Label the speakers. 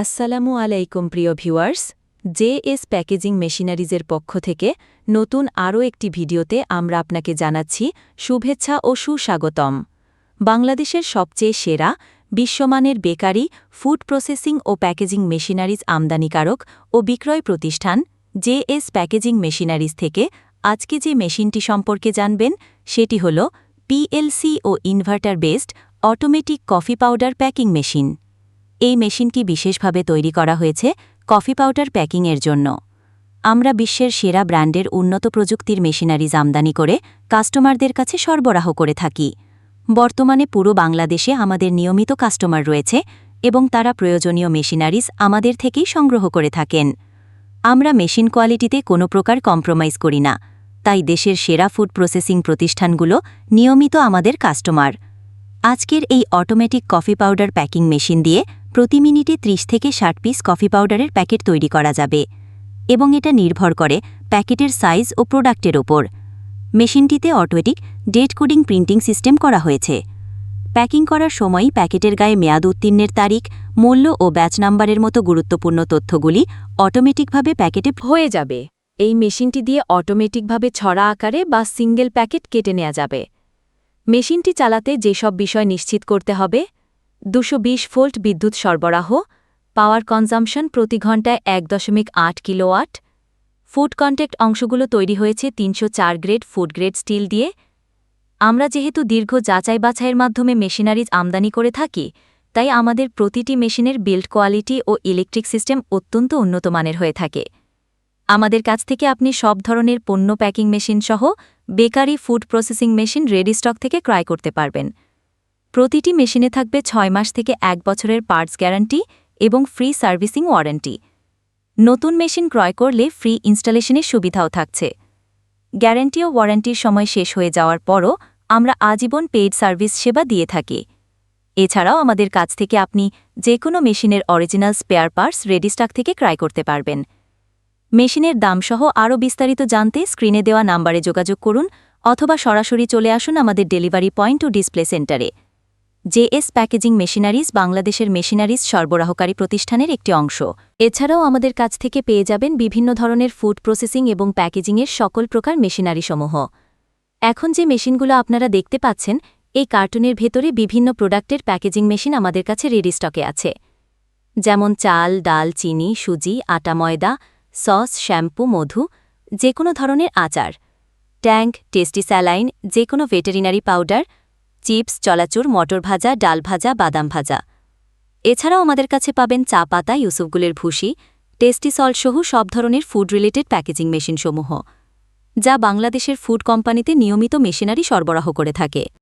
Speaker 1: আসসালামু আলাইকুম প্রিয় ভিউয়ার্স, জে এস প্যাকেজিং মেশিনারিজের পক্ষ থেকে নতুন আরও একটি ভিডিওতে আমরা আপনাকে জানাচ্ছি শুভেচ্ছা ও সুস্বাগতম। বাংলাদেশের সবচেয়ে সেরা, বিশ্বমানের বেকারি, ফুড প্রসেসিং ও প্যাকেজিং মেশিনারিজ আমদানিকারক ও বিক্রয় প্রতিষ্ঠান জেএস প্যাকেজিং মেশিনারিজ থেকে আজকে যে মেশিনটি সম্পর্কে জানবেন, সেটি হল পিএলসি ও inverter based automatic coffee powder packing machine. এই মেশিনটি বিশেষভাবে তৈরি করা হয়েছে কফি পাউডার প্যাকিংয়ের জন্য। আমরা বিশ্বের সেরা ব্র্যান্ডের উন্নত প্রযুক্তির মেশিনারিজ আমদানি করে কাস্টমারদের কাছে সরবরাহ করে থাকি। বর্তমানে পুরো বাংলাদেশে আমাদের নিয়মিত কাস্টমার রয়েছে এবং তারা প্রয়োজনীয় মেশিনারিজ আমাদের থেকেই সংগ্রহ করে থাকেন। আমরা মেশিন কোয়ালিটিতে কোনো প্রকার কম্প্রোমাইজ করি না। তাই দেশের সেরা ফুড প্রসেসিং প্রতিষ্ঠানগুলো নিয়মিত আমাদের কাস্টমার। আজকের এই automatic coffee powder packing machine দিয়ে প্রতি মিনিটে ৩০ থেকে ষাট পিস কফি পাউডারের প্যাকেট তৈরি করা যাবে এবং এটা নির্ভর করে প্যাকেটের সাইজ ও প্রোডাক্টের ওপর। মেশিনটিতে automatic date coding printing system করা হয়েছে। প্যাকিং করার সময় প্যাকেটের গায়ে মেয়াদ উত্তীর্ণের তারিখ, মূল্য ও ব্যাচ নাম্বারের মতো গুরুত্বপূর্ণ তথ্যগুলি অটোমেটিকভাবে প্যাকেটে
Speaker 2: হয়ে যাবে। এই মেশিনটি দিয়ে অটোমেটিকভাবে ছড়া আকারে বা সিঙ্গেল প্যাকেট কেটে নেওয়া যাবে। মেশিনটি চালাতে যেসব বিষয় নিশ্চিত করতে হবে, দুশো ভোল্ট বিদ্যুৎ সরবরাহ, পাওয়ার কনজামশন প্রতি ঘন্টায় এক দশমিক আট কিলোওয়াট, ফুড কন্ট্যাক্ট অংশগুলো তৈরি হয়েছে তিনশো চার গ্রেড ফুড গ্রেড স্টিল দিয়ে। আমরা যেহেতু দীর্ঘ যাচাই বাছাইয়ের মাধ্যমে মেশিনারিজ আমদানি করে থাকি, তাই আমাদের প্রতিটি মেশিনের বিল্ড কোয়ালিটি ও ইলেকট্রিক সিস্টেম অত্যন্ত উন্নত মানের হয়ে থাকে। আমাদের কাছ থেকে আপনি সব ধরনের পণ্য প্যাকিং মেশিন সহ bakery food processing machine ready stock থেকে ক্রয় করতে পারবেন। প্রতিটি মেশিনে থাকবে ছয় মাস থেকে এক বছরের পার্টস গ্যারান্টি এবং ফ্রি সার্ভিসিং ওয়ারেন্টি। নতুন মেশিন ক্রয় করলে ফ্রি ইনস্টলেশনের সুবিধাও থাকছে। গ্যারান্টি ও ওয়ারেন্টির সময় শেষ হয়ে যাওয়ার পরও আমরা আজীবন পেইড সার্ভিস সেবা দিয়ে থাকি। এছাড়াও আমাদের কাছ থেকে আপনি যে কোনো মেশিনের original spare parts ready stock থেকে ক্রয় করতে পারবেন। মেশিনের দামসহ আরও বিস্তারিত জানতে স্ক্রিনে দেওয়া নাম্বারে যোগাযোগ করুন অথবা সরাসরি চলে আসুন আমাদের ডেলিভারি পয়েন্ট ও ডিসপ্লে সেন্টারে। জেএস প্যাকেজিং মেশিনারিজ বাংলাদেশের মেশিনারিজ সরবরাহকারী প্রতিষ্ঠানের একটি অংশ। এছাড়াও আমাদের কাছ থেকে পেয়ে যাবেন বিভিন্ন ধরনের ফুড প্রসেসিং এবং প্যাকেজিংয়ের সকল প্রকার মেশিনারিসমূহ। এখন যে মেশিনগুলো আপনারা দেখতে পাচ্ছেন, এই কার্টুনের ভেতরে বিভিন্ন প্রোডাক্টের প্যাকেজিং মেশিন আমাদের কাছে রেডি স্টকে আছে। যেমন চাল, ডাল, চিনি, সুজি, আটা, ময়দা সস, শ্যাম্পু, মধু যে কোনো ধরনের আচার, ট্যাঙ্ক, টেস্টি স্যালাইন যে কোনো ভেটেরিনারি পাউডার, চিপস, চলাচুর, মটর ভাজা, ডাল ভাজা, বাদাম ভাজা। এছাড়াও আমাদের কাছে পাবেন চা পাতা, ইউসুফগুলের ভুসি, টেস্টি সল্ট সহ সব ধরনের ফুড রিলেটেড প্যাকেজিং মেশিনসমূহ, যা বাংলাদেশের ফুড কোম্পানিতে নিয়মিত মেশিনারি সরবরাহ করে থাকে।